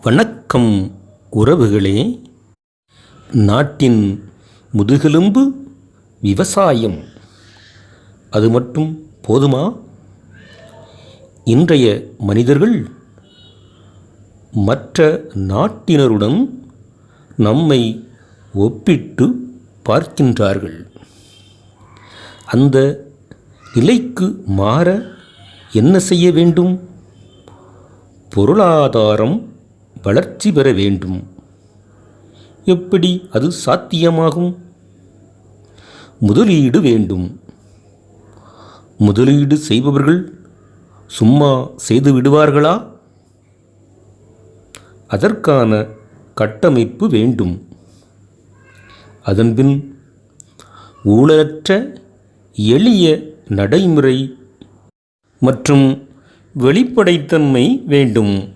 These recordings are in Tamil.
வணக்கம் உறவுகளே. நாட்டின் முதுகெலும்பு விவசாயம். அது மட்டும் போதுமா? இன்றைய மனிதர்கள் மற்ற நாட்டினருடன் நம்மை ஒப்பிட்டு பார்க்கின்றார்கள். அந்த நிலைக்கு மாற என்ன செய்ய வேண்டும்? பொருளாதாரம் வளர்ச்சி பெற வேண்டும். எப்படி அது சாத்தியமாகும்? முதலீடு வேண்டும். முதலீடு செய்பவர்கள் சும்மா செய்து விடுவார்களா? அதற்கான கட்டமைப்பு வேண்டும். அதன்பின் ஊழலற்ற எளிய நடைமுறை மற்றும் வெளிப்படைத்தன்மை வேண்டும்.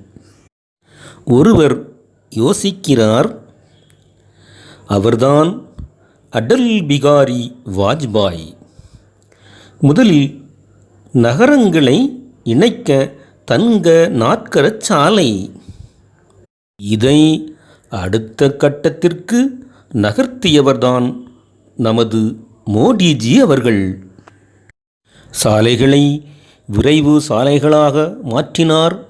ஒருவர் யோசிக்கிறார் அவர்தான் அடல் பிகாரி வாஜ்பாய். முதலில் நகரங்களை இணைக்க தங்க நாற்கர சாலை. இதை அடுத்த கட்டத்திற்கு நகர்த்தியவர்தான் நமது மோடிஜி அவர்கள். சாலைகளை விரைவு சாலைகளாக மாற்றினார்.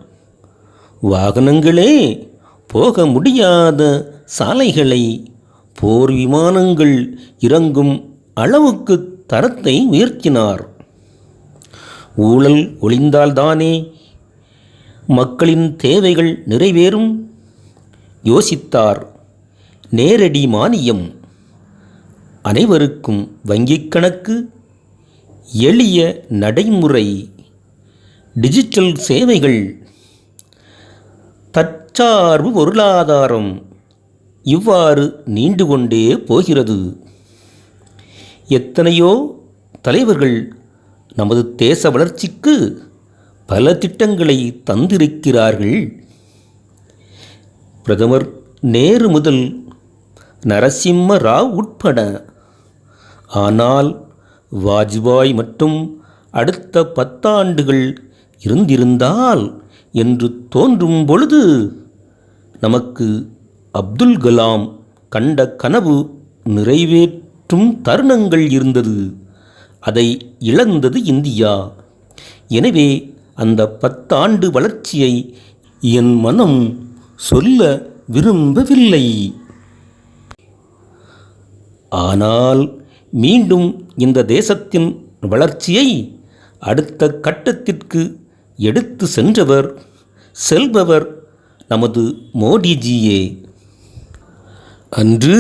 வாகனங்களே போக முடியாத சாலைகளை போர் விமானங்கள் இறங்கும் அளவுக்கு தரத்தை உயர்த்தினார். ஊழல் ஒளிந்தால்தானே மக்களின் தேவைகள் நிறைவேறும்? யோசித்தார் நேரடி மானியம். அனைவருக்கும் வங்கிக் கணக்கு எளிய நடைமுறை டிஜிட்டல் சேவைகள் தற்சார்பு பொருளாதாரம் இவ்வாறு நீண்டு கொண்டே போகிறது. எத்தனையோ தலைவர்கள் நமது தேச வளர்ச்சிக்கு பல திட்டங்களை தந்திருக்கிறார்கள். பிரதமர் நேரு முதல் நரசிம்ம ராவ் உட்பட. ஆனால் வாஜ்பாய் மட்டும் அடுத்த பத்தாண்டுகள் இருந்திருந்தால் என்று தோன்றும் பொழுது நமக்கு அப்துல் கலாம் கண்ட கனவு நிறைவேற்றும் தருணங்கள் இருந்தது. அதை இழந்தது இந்தியா. எனவே அந்த பத்தாண்டு வளர்ச்சியை என் மனம் சொல்ல விரும்பவில்லை. ஆனால் மீண்டும் இந்த தேசத்தின் வளர்ச்சியை அடுத்த கட்டத்திற்கு எடுத்து சென்றவர் செல்பவர் நமது மோடிஜியே. அன்று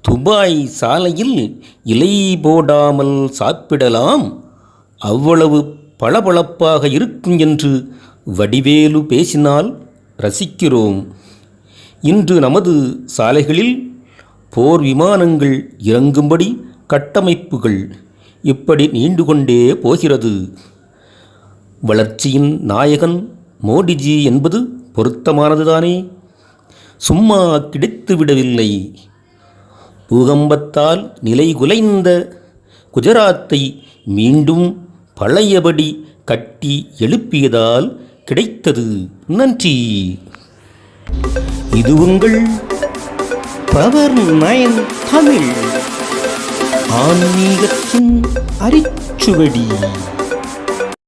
துபாய் சாலையில் இலை போடாமல் சாப்பிடலாம் அவ்வளவு பளபளப்பாக இருக்கும் என்று வடிவேலு பேசினால் ரசிக்கிறோம். இன்று நமது சாலைகளில் போர் விமானங்கள் இறங்கும்படி கட்டமைப்புகள் இப்படி நீண்டு கொண்டே போகிறது. வளர்ச்சியின் நாயகன் மோடிஜி என்பது பொருத்தமானதுதானே? சும்மா கிடைத்து விடவில்லை. பூகம்பத்தால் நிலைகுலைந்த குஜராத்தை மீண்டும் பழையபடி கட்டி எழுப்பியதால் கிடைத்தது. நன்றி. இது உங்கள் பவர் நயன் தமிழ். ஆன்மீகத்தின் அரிச்சுவடி.